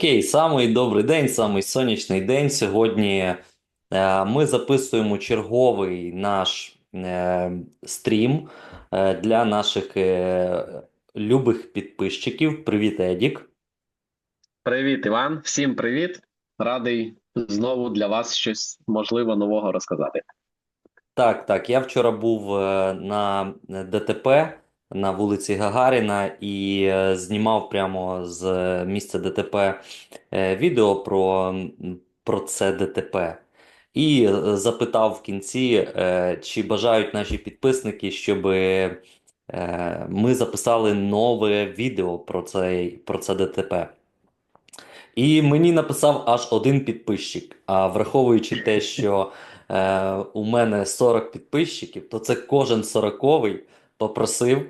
Окей, самий добрий день, самий сонячний день. Сьогодні е, ми записуємо черговий наш е, стрім е, для наших е, любих підписчиків. Привіт, Едік. Привіт, Іван. Всім привіт. Радий знову для вас щось можливо нового розказати. Так, так, я вчора був е, на ДТП на вулиці Гагаріна і е, знімав прямо з місця ДТП е, відео про, про це ДТП. І е, запитав в кінці, чи бажають наші підписники, щоб ми записали нове відео про цей, про це ДТП. І мені написав аж один підписчик. А враховуючи те, що е, у мене 40 підписчиків, то це кожен сороковий попросив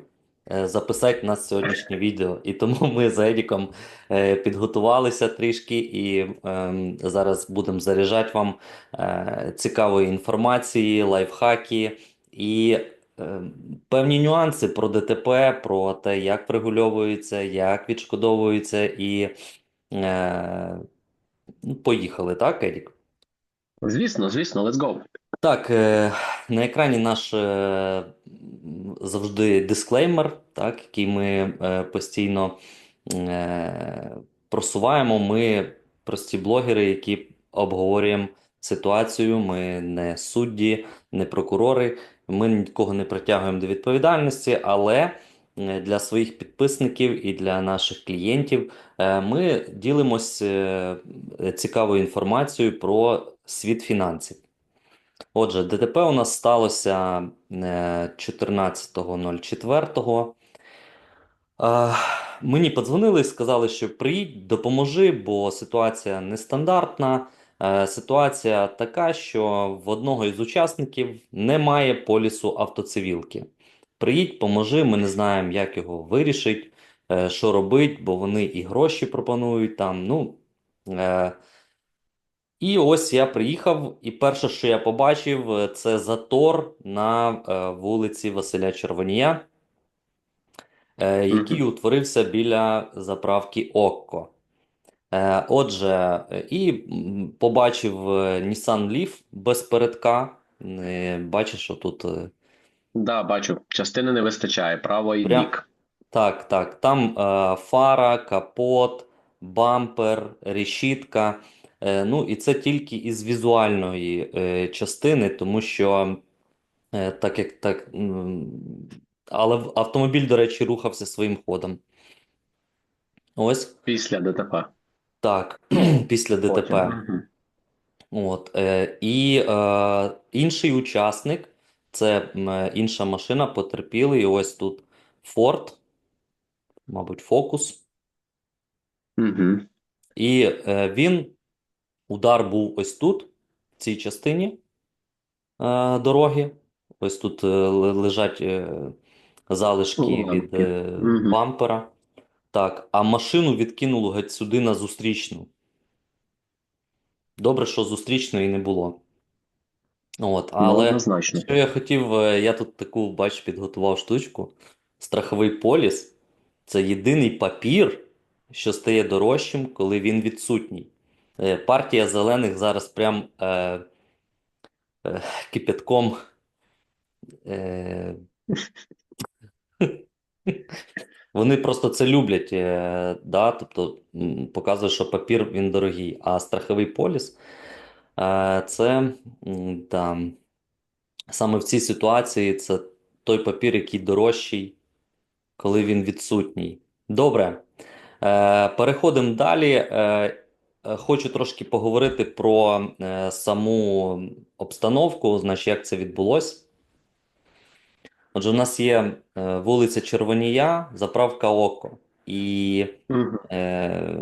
записати нас сьогоднішнє відео. І тому ми з Едіком е, підготувалися трішки і ем, зараз будемо заряджати вам е, цікавої інформації, лайфхаки і е, певні нюанси про ДТП, про те, як врегульовується, як відшкодовується і. Е, ну, поїхали, так, Едік? Звісно, звісно, let's go. Так, е, на екрані наш е, завжди дисклеймер, так, який ми е, постійно е, просуваємо. Ми прості блогери, які обговорюємо ситуацію. Ми не судді, не прокурори. Ми нікого не притягуємо до відповідальності, але е, для своїх підписників і для наших клієнтів ми ділимось цікавою інформацією про світ фінансів. Отже, ДТП у нас сталося е, 14.04. Е, Мені подзвонили і сказали, що приїдь, допоможи, бо ситуація нестандартна. Е, Ситуація така, що в одного із учасників немає полісу автоцивілки. Приїдь, поможи, ми не знаємо, як його вирішить, е, що робить, бо вони і гроші пропонують там. Ну, е, і ось я приїхав, і перше, що я побачив, е, це затор на е, вулиці Василя Червонія, е, який утворився біля заправки Окко. Отже, і побачив Nissan Leaf без передка. Бачиш, що тут е, Да, бачу, частини не вистачає, правий Прям- бік. Так, так. Там е, фара, капот, бампер, решітка. Е, ну, і це тільки із візуальної е, частини, тому що е, так як так. Але автомобіль, до речі, рухався своїм ходом. Ось Після ДТП. так, після ДТП. Потім. От, е, і е, інший учасник, це інша машина, потерпілий. Ось тут Ford, мабуть, Focus. Мгм. І е, він, удар був ось тут, в цій частині е, дороги. Ось тут е, лежать е, залишки від Уламки. е, Мгм. бампера. Так, а машину відкинуло геть сюди на зустрічну. Добре, що зустрічної не було. От, Ну, але однозначно. що я хотів, е, я тут таку, бач, підготував штучку. Страховий поліс це єдиний папір, що стає дорожчим, коли він відсутній. Е, Партія зелених зараз прям е, е, кипятком. Е, вони просто це люблять, е, да? Тобто показує, що папір він дорогий, а страховий поліс е, це да, саме в цій ситуації це той папір, який дорожчий, коли він відсутній. Добре. Е, переходимо далі. Е, хочу трошки поговорити про е, саму обстановку, значить, як це відбулося. Отже, у нас є е, вулиця Червонія, заправка Око. І е,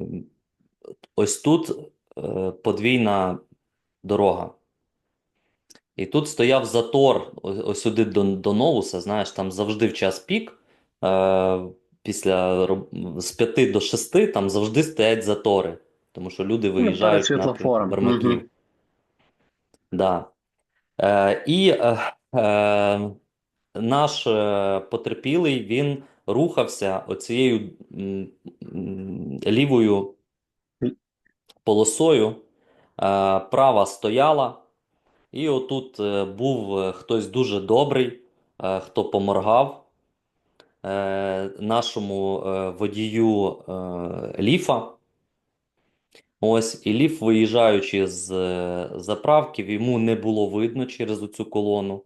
ось тут е, подвійна дорога. І тут стояв затор ось сюди до, до Новуса, знаєш, там завжди в час пік, е, після з 5 до 6 там завжди стоять затори, тому що люди Ну, виїжджають на. Бермаків. Мгм. Да. Е, і е, е, наш е, потерпілий, він рухався оцією м, м, лівою полосою, е, права стояла, і отут е, був е, хтось дуже добрий, е, хто поморгав е, нашому е, водію е, ліфа. Ось, і ліф, виїжджаючи з е, заправки, йому не було видно через оцю колону,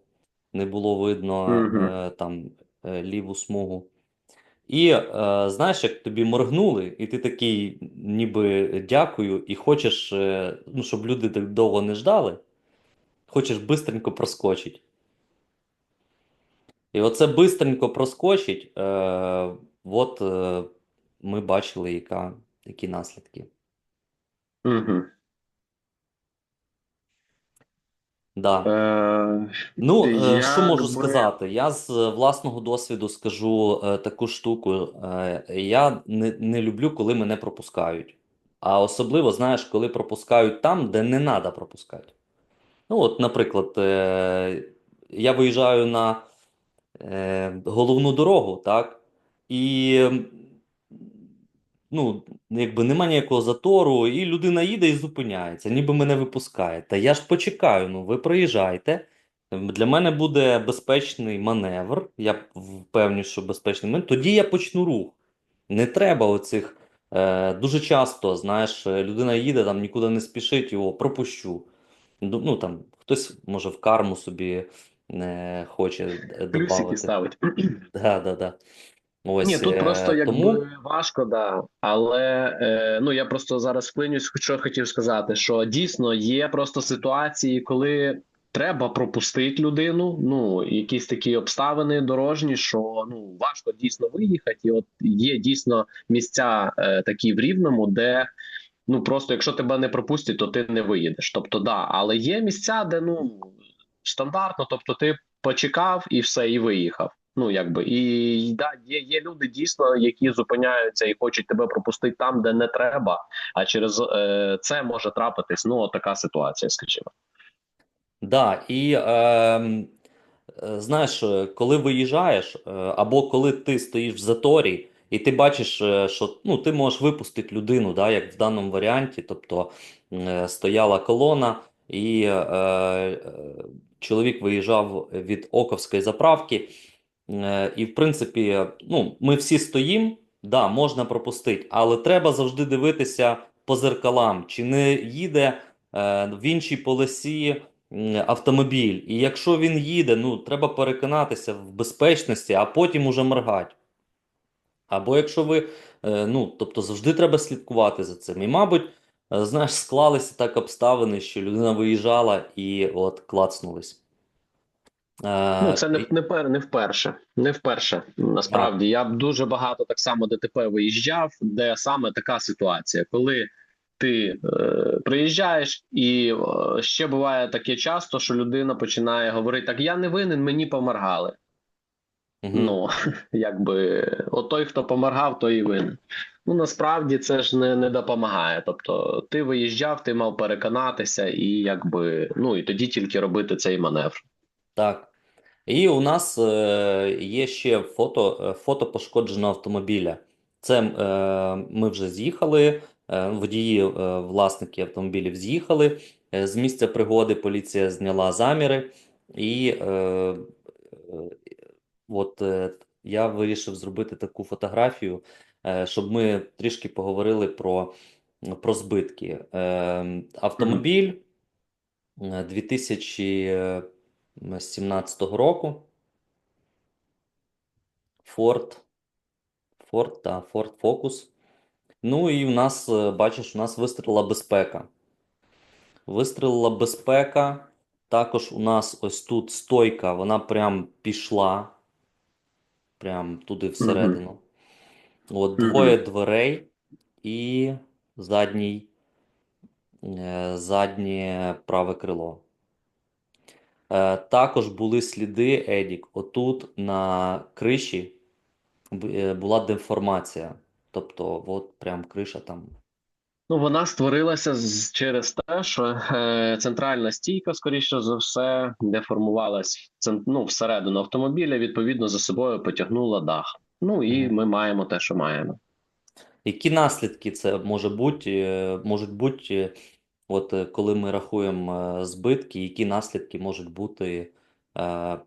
не було видно е, там е, ліву смугу. І е, знаєш, як тобі моргнули, і ти такий, ніби дякую, і хочеш, е, ну, щоб люди так довго не ждали, хочеш бистренько проскочить. І оце бистренько проскочить, е, от е, ми бачили, яка, які наслідки. Мгм. Да. Е, Ну, е, що як можу би- сказати? Я з е, власного досвіду скажу е, таку штуку. Е, я не, не люблю, коли мене пропускають. А особливо, знаєш, коли пропускають там, де не треба пропускати. Ну, от, наприклад, е, я виїжджаю на е, головну дорогу, так? І ну, якби нема ніякого затору, і людина їде і зупиняється, ніби мене випускає. Та я ж почекаю, ну ви проїжджайте. Для мене буде безпечний маневр. Я впевнений, що безпечний маневр. Тоді я почну рух. Не треба оцих. Е, дуже часто, знаєш, е, людина їде, там нікуди не спішить, його пропущу. Ну, там хтось може в карму собі не хоче е, Плюсики добавити. ставить. Да, да, да. Ось, Ні, тут е, просто якби тому важко, да. Але е, ну я просто зараз вклинюсь, що хотів сказати, що дійсно є просто ситуації, коли треба пропустити людину. Ну, якісь такі обставини дорожні, що ну важко дійсно виїхати. І от є дійсно місця е, такі в Рівному, де ну просто якщо тебе не пропустять, то ти не виїдеш. Тобто, да, але є місця, де ну стандартно, тобто ти почекав і все, і виїхав. Ну, якби і да, є, є люди дійсно, які зупиняються і хочуть тебе пропустити там, де не треба. А через е, це може трапитись. Ну, така ситуація, скажімо. Да, і ем, е, знаєш, коли виїжджаєш, е, або коли ти стоїш в заторі, і ти бачиш, е, що ну, ти можеш випустити людину, да, як в даному варіанті, тобто е, стояла колона, і е, е, чоловік виїжджав від Оковської заправки. Е, і, в принципі, ну, ми всі стоїмо, да, можна пропустити, але треба завжди дивитися по зеркалам, чи не їде е, в іншій полосі автомобіль. І якщо він їде, ну треба переконатися в безпечності, а потім уже моргати. Або якщо ви, е, ну, тобто завжди треба слідкувати за цим. І, мабуть, знаєш, склалися так обставини, що людина виїжджала і от клацнулись. Е, Ну, це не, не, пер, не вперше. Не вперше. Насправді, я б дуже багато так само ДТП виїжджав, де саме така ситуація, коли ти е, приїжджаєш, і е, ще буває таке часто, що людина починає говорити: так я не винен, мені поморгали. Мгм. Ну, якби от той, хто поморгав, той і винен. Ну насправді це ж не, не допомагає. Тобто, ти виїжджав, ти мав переконатися, і якби ну і тоді тільки робити цей маневр. Так. І у нас е, є ще фото е, фото пошкодженого автомобіля. Це е, ми вже з'їхали, водії, власники автомобілів з'їхали. З місця пригоди поліція зняла заміри, і е, от я вирішив зробити таку фотографію, щоб ми трішки поговорили про про збитки. Автомобіль 2000 з 17-го року. Ford, Ford та Форд Фокус. Ну і в нас, е, бачиш, у нас вистріла безпека. Вистрілила безпека. Також у нас ось тут стойка, вона прям пішла. Прям туди всередину. Mm -hmm. От Двоє mm -hmm. дверей і задній, е, заднє праве крило. Е, Також були сліди, Едік, отут на криші е, була деформація. Тобто, от прям криша там. Ну, вона створилася через те, що е, центральна стійка, скоріше за все, деформувалась в ну, всередину автомобіля, відповідно, за собою потягнула дах. Ну і ми маємо те, що маємо. Які наслідки це може бути, можуть бути, от е, коли ми рахуємо е, збитки, які наслідки можуть бути е,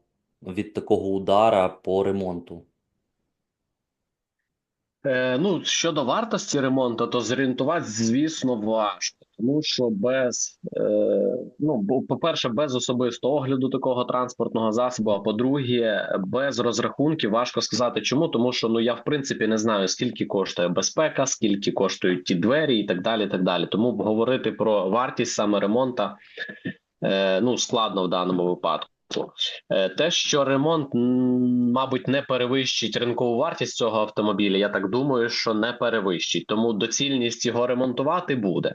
від такого удара по ремонту? Ну, щодо вартості ремонту, то зорієнтуватися, звісно, важко, тому що без, е, ну, по-перше, без особистого огляду такого транспортного засобу, а по-друге, без розрахунків важко сказати чому, тому що ну я в принципі не знаю, скільки коштує безпека, скільки коштують ті двері і так далі. так далі. Тому говорити про вартість саме ремонта е, ну, складно в даному випадку. Е, Те, що ремонт, мабуть, не перевищить ринкову вартість цього автомобіля, я так думаю, що не перевищить. Тому доцільність його ремонтувати буде.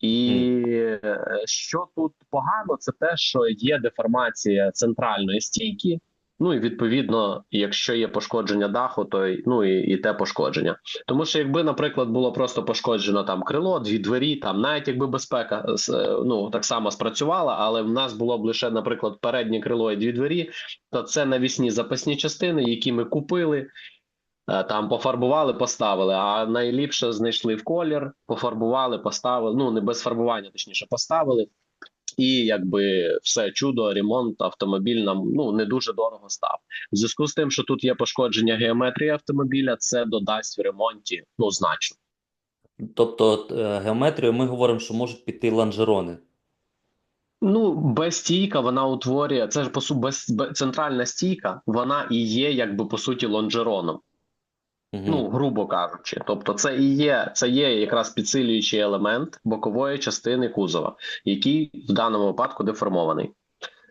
І е, що тут погано, це те, що є деформація центральної стійки. Ну і відповідно, якщо є пошкодження даху, то ну і, і те пошкодження. Тому що якби, наприклад, було просто пошкоджено там крило, дві двері, там навіть якби безпека е, ну так само спрацювала, але в нас було б лише, наприклад, переднє крило і дві двері, то це навісні запасні частини, які ми купили. Е, Там пофарбували, поставили, а найліпше знайшли в колір, пофарбували, поставили. Ну не без фарбування, точніше, поставили. І якби все чудо, ремонт автомобіль нам ну не дуже дорого став. В зв'язку з тим, що тут є пошкодження геометрії автомобіля, це додасть в ремонті ну значно. Тобто, е, геометрію ми говоримо, що можуть піти лонжерони. Ну, безстійка вона утворює це ж по суті без, без центральна стійка, вона і є якби по суті лонжероном. Мгм. Ну, грубо кажучи, тобто, це і є це є якраз підсилюючий елемент бокової частини кузова, який в даному випадку деформований.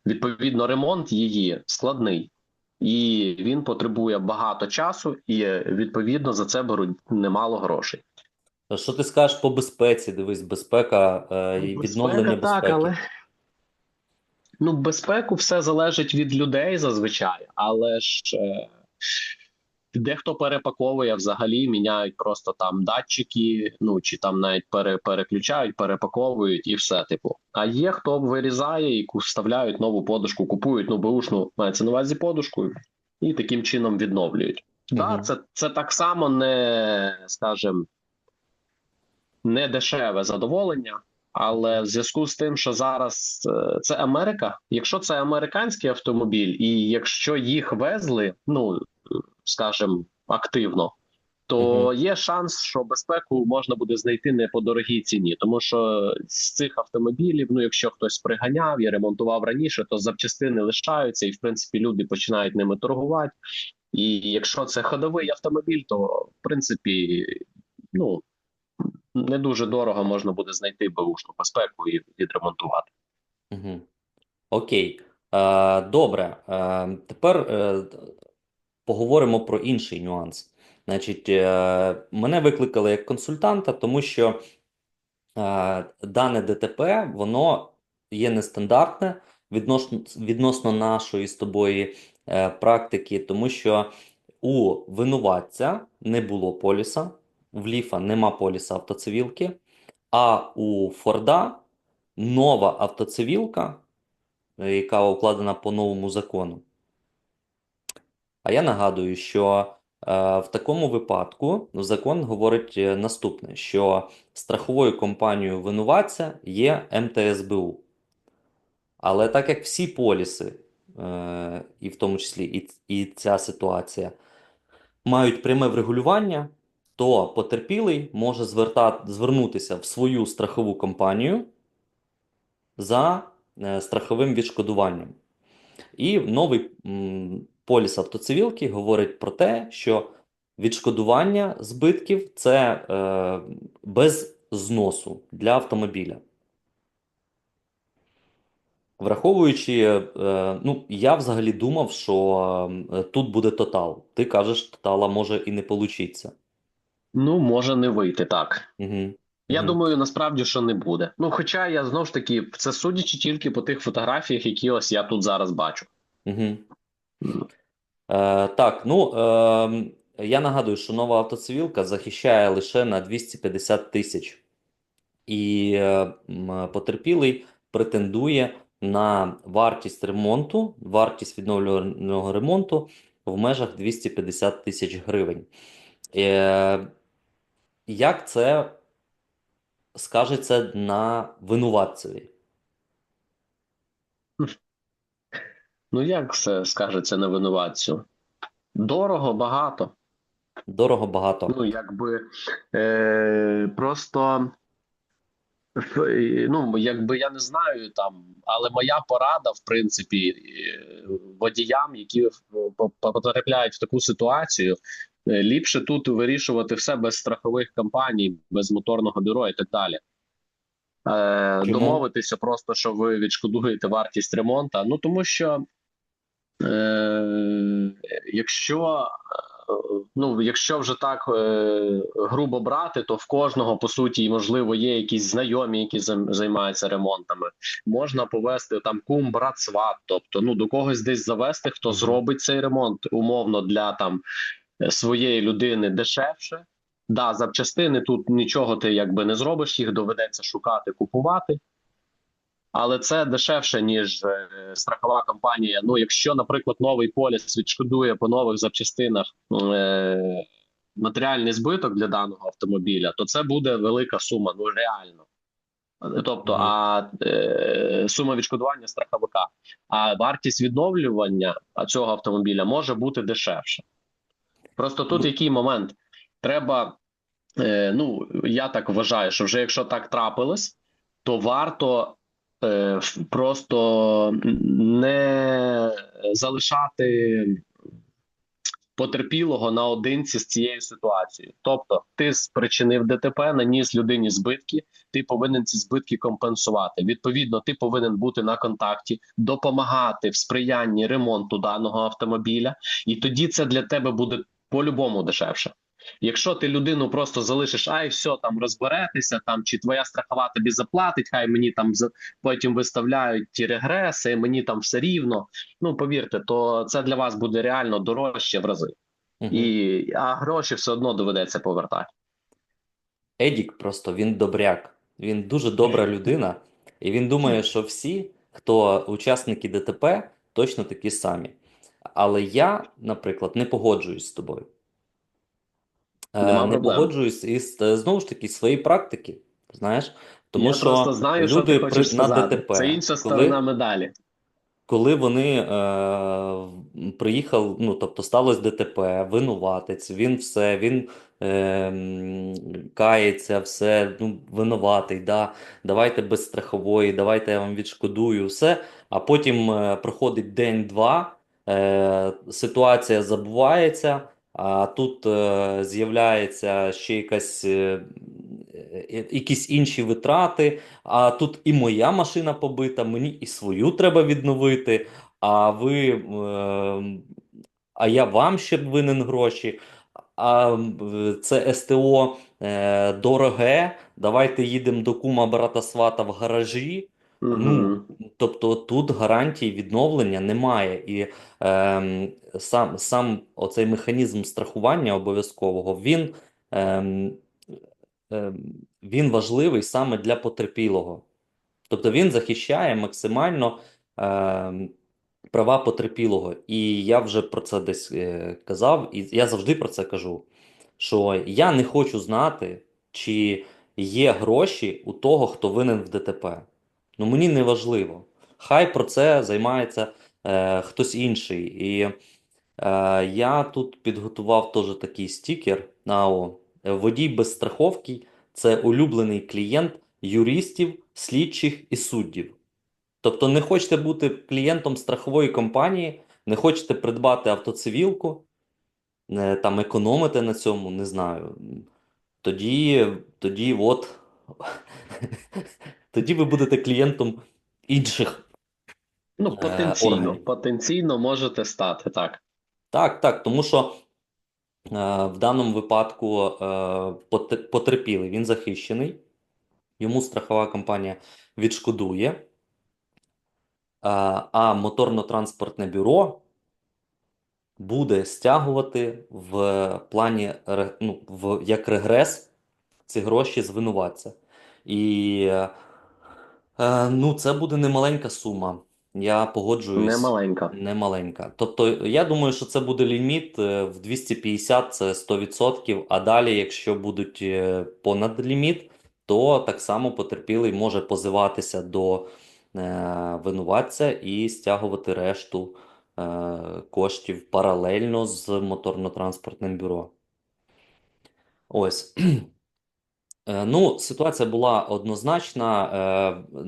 Відповідно, ремонт її складний, і він потребує багато часу, і відповідно за це беруть немало грошей. Що ти скажеш по безпеці? Дивись, безпека е, і відновлення Безпека, так, безпеки. але ну, безпеку все залежить від людей зазвичай, але ж е, дехто перепаковує взагалі, міняють просто там датчики, ну чи там навіть пере, переключають, перепаковують і все, типу. А є хто вирізає і вставляють нову подушку, купують ну беушну, мається на увазі подушку, і таким чином відновлюють. Да, це, це так само не, скажімо, не дешеве задоволення. Але в зв'язку з тим, що зараз е, це Америка, якщо це американський автомобіль, і якщо їх везли, ну скажімо, активно, то є шанс, що безпеку можна буде знайти не по дорогій ціні, тому що з цих автомобілів, ну якщо хтось приганяв і ремонтував раніше, то запчастини лишаються, і в принципі люди починають ними торгувати. І якщо це ходовий автомобіль, то в принципі, ну не дуже дорого можна буде знайти беушну безпеку і відремонтувати. Угу. Окей. Е, добре. Е, тепер е, поговоримо про інший нюанс. Значить, е, мене викликали як консультанта, тому що е, дане ДТП, воно є нестандартне відносно, відносно нашої з тобою е, практики, тому що у винуватця не було поліса, в Ліфа нема поліса автоцивілки, а у Форда нова автоцивілка, яка укладена по новому закону. А я нагадую, що е, в такому випадку закон говорить е, наступне: що страховою компанією винуватця є МТСБУ. Але так як всі поліси, е, і в тому числі і, ця ситуація, мають пряме врегулювання, то потерпілий може звернутися в свою страхову компанію за страховим відшкодуванням. І новий поліс автоцивілки говорить про те, що відшкодування збитків це е, без зносу для автомобіля. Враховуючи, е, ну, я взагалі думав, що е, тут буде тотал. Ти кажеш, тотала може і не получиться. Ну, може не вийти так. Угу. Я Мгм. думаю, насправді, що не буде. Ну, хоча я знову ж таки, це судячи тільки по тих фотографіях, які ось я тут зараз бачу. Угу. Е, так, ну е, я нагадую, що нова автоцивілка захищає лише на 250 тисяч. І е, потерпілий претендує на вартість ремонту, вартість відновлювального ремонту в межах 250 тисяч гривень. Е, як це скажеться на винуватцеві? Ну як це скажеться на винуватцю? Дорого, багато. Дорого багато. Ну, якби е, просто ну, якби я не знаю там, але моя порада, в принципі, е, водіям, які по- по- потрапляють в таку ситуацію, е, ліпше тут вирішувати все без страхових компаній, без моторного бюро і так далі. Е, Чому? домовитися просто, що ви відшкодуєте вартість ремонту. Ну тому що е, якщо е, ну, якщо вже так е, грубо брати, то в кожного по суті, можливо, є якісь знайомі, які займаються ремонтами. Можна повести там кум, брат, сват, тобто ну до когось десь завести, хто зробить цей ремонт умовно для там своєї людини дешевше. Да, запчастини тут нічого ти якби не зробиш, їх доведеться шукати, купувати. Але це дешевше, ніж е, страхова компанія. Ну, якщо, наприклад, новий поліс відшкодує по нових запчастинах е, матеріальний збиток для даного автомобіля, то це буде велика сума, ну реально. Тобто, а е, сума відшкодування страховика, а вартість відновлювання цього автомобіля може бути дешевше. Просто тут який момент? Треба, е, ну я так вважаю, що вже якщо так трапилось, то варто просто не залишати потерпілого наодинці з цією ситуацією. Тобто, ти спричинив ДТП, наніс людині збитки, ти повинен ці збитки компенсувати. Відповідно, ти повинен бути на контакті, допомагати в сприянні ремонту даного автомобіля, і тоді це для тебе буде по-любому дешевше. Якщо ти людину просто залишиш, ай, все там розберетеся, там чи твоя страхова тобі заплатить, хай мені там потім виставляють ті регреси, мені там все рівно. Ну повірте, то це для вас буде реально дорожче в рази, Мгм. і а гроші все одно доведеться повертати. Едік просто він добряк. Він дуже добра людина, і він думає, що всі, хто учасники ДТП, точно такі самі. Але я, наприклад, не погоджуюсь з тобою. Е, Нема Не проблем. погоджуюсь із е, знову ж таки своєї практики. Знаєш, тому Я що просто знаю, що ти люди хочеш на сказати. ДТП, Це інша коли, сторона медалі. коли вони е, приїхали, ну тобто сталося ДТП, винуватець, він все, він е, кається, все, ну, винуватий, да, давайте без страхової, давайте я вам відшкодую, все. А потім е, проходить день-два, е, ситуація забувається, а тут е, з'являється ще якась, е, е, якісь інші витрати. А тут і моя машина побита, мені і свою треба відновити. А ви, е, а я вам ще винен гроші. А е, це СТО е, дороге. Давайте їдемо до кума брата свата в гаражі. Ну, тобто тут гарантій відновлення немає. І ем, сам, сам оцей механізм страхування обов'язкового, він, ем, ем, він важливий саме для потерпілого. Тобто він захищає максимально ем, права потерпілого. І я вже про це десь е, казав, і я завжди про це кажу, що я не хочу знати, чи є гроші у того, хто винен в ДТП. Ну мені не важливо. Хай про це займається е, хтось інший. І е, я тут підготував теж такий стікер. АО. Водій без страховки це улюблений клієнт юристів, слідчих і суддів. Тобто не хочете бути клієнтом страхової компанії, не хочете придбати автоцивілку, не, там економите на цьому, не знаю. Тоді, тоді от, тоді ви будете клієнтом інших Ну, е, потенційно, органів. потенційно можете стати так. Так, так, тому що е, в даному випадку е, потерпілий, він захищений, йому страхова компанія відшкодує, е, а моторно-транспортне бюро буде стягувати в плані ну, в, як регрес ці гроші з винуватця. І е, ну, це буде немаленька сума. я погоджуюсь. Не маленька. Не маленька. Тобто, я думаю, що це буде ліміт е, в 250, це 100%, а далі, якщо будуть е, понад ліміт, то так само потерпілий може позиватися до е, винуватця і стягувати решту е, коштів паралельно з моторно-транспортним бюро. Ось. Е, Ну, ситуація була однозначна. Е,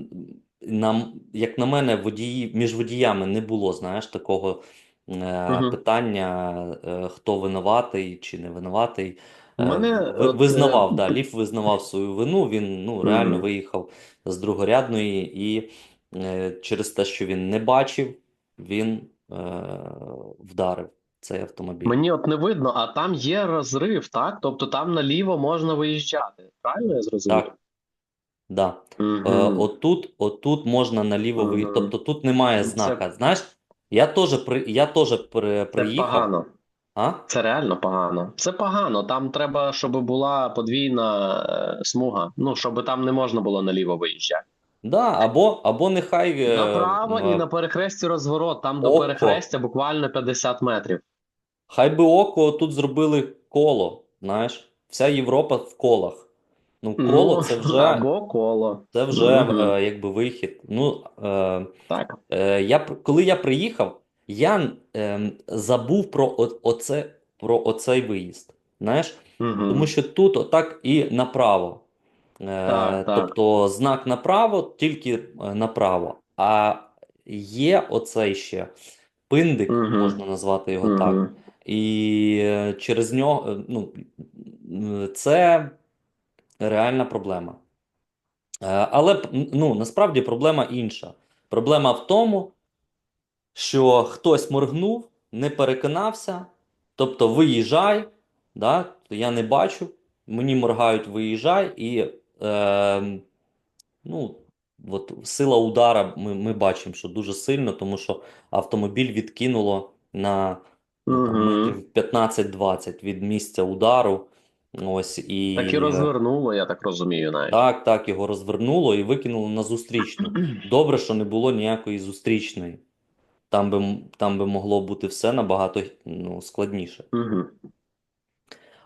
Нам, як на мене, водії, між водіями не було, знаєш, такого Мгм. питання, хто винуватий чи не винуватий. Мене ви- от, визнавав, е, да, Лів визнавав свою вину, він ну, реально Мгм. виїхав з другорядної і е, через те, що він не бачив, він е, вдарив цей автомобіль. Мені от не видно, а там є розрив, так? Тобто там наліво можна виїжджати. Правильно я зрозумів? Так. Да. Е, отут, отут можна наліво Мгм. виїхати. Тобто тут немає Це- знака. Знаєш, я теж при я теж при, Це приїхав. погано. А? Це реально погано. Це погано. Там треба, щоб була подвійна е, смуга. Ну, щоб там не можна було наліво виїжджати. Да, або, або нехай е, Направо е, і на перехресті розворот. Там до перехрестя буквально 50 метрів. Хай би око тут зробили коло. Знаєш, вся Європа в колах. Ну, коло Ну, це вже, або коло. це вже Мгм. е, якби вихід. Ну, е, Так. Е, я, коли я приїхав, я ем, забув про, о, оце, про оцей виїзд. Знаєш? Мгм. Тому що тут отак і направо. Е, Так, так. тобто знак направо, тільки е, направо. А є оцей ще пиндик, Мгм. можна назвати його так. І е, через нього, е, ну, це реальна проблема. Е, Але ну, насправді проблема інша. Проблема в тому, що хтось моргнув, не переконався, тобто виїжджай, да, я не бачу, мені моргають, виїжджай, і е, ну, от сила удара ми, ми бачимо, що дуже сильно, тому що автомобіль відкинуло на ну, Мгм. метрів 15-20 від місця удару. Ось, і, Так і розвернуло, я так розумію, навіть. так, так, його розвернуло і викинуло на зустрічну. Добре, що не було ніякої зустрічної. Там би, там би могло бути все набагато ну, складніше.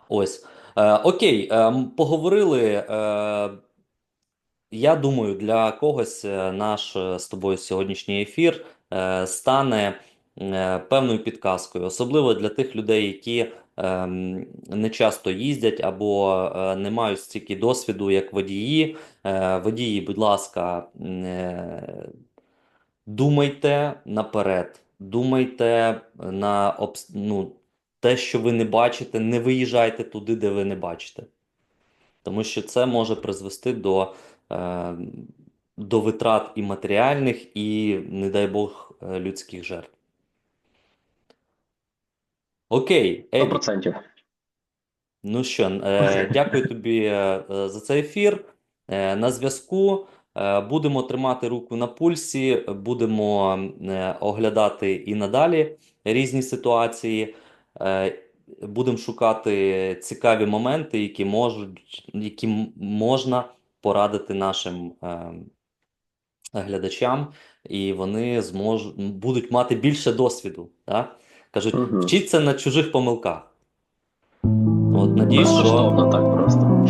Ось. Е, окей, е, поговорили. Е, я думаю, для когось е, наш е, з тобою сьогоднішній ефір е, стане е, певною підказкою, особливо для тих людей, які ем, не часто їздять або е, не мають стільки досвіду, як водії. Е, Водії, будь ласка, е, думайте наперед, думайте на ну, те, що ви не бачите, не виїжджайте туди, де ви не бачите. Тому що це може призвести до, е, до витрат і матеріальних, і, не дай Бог, е, людських жертв. Окей, Елі, процентів. ну що, е, дякую тобі е, е, за цей ефір. Е, на зв'язку. Е, будемо тримати руку на пульсі, будемо е, оглядати і надалі різні ситуації. Е, будемо шукати цікаві моменти, які можуть, які можна порадити нашим е, глядачам, і вони зможуть будуть мати більше досвіду. Так? Кажуть, угу. вчіться на чужих помилках. От надіюсь, що так просто.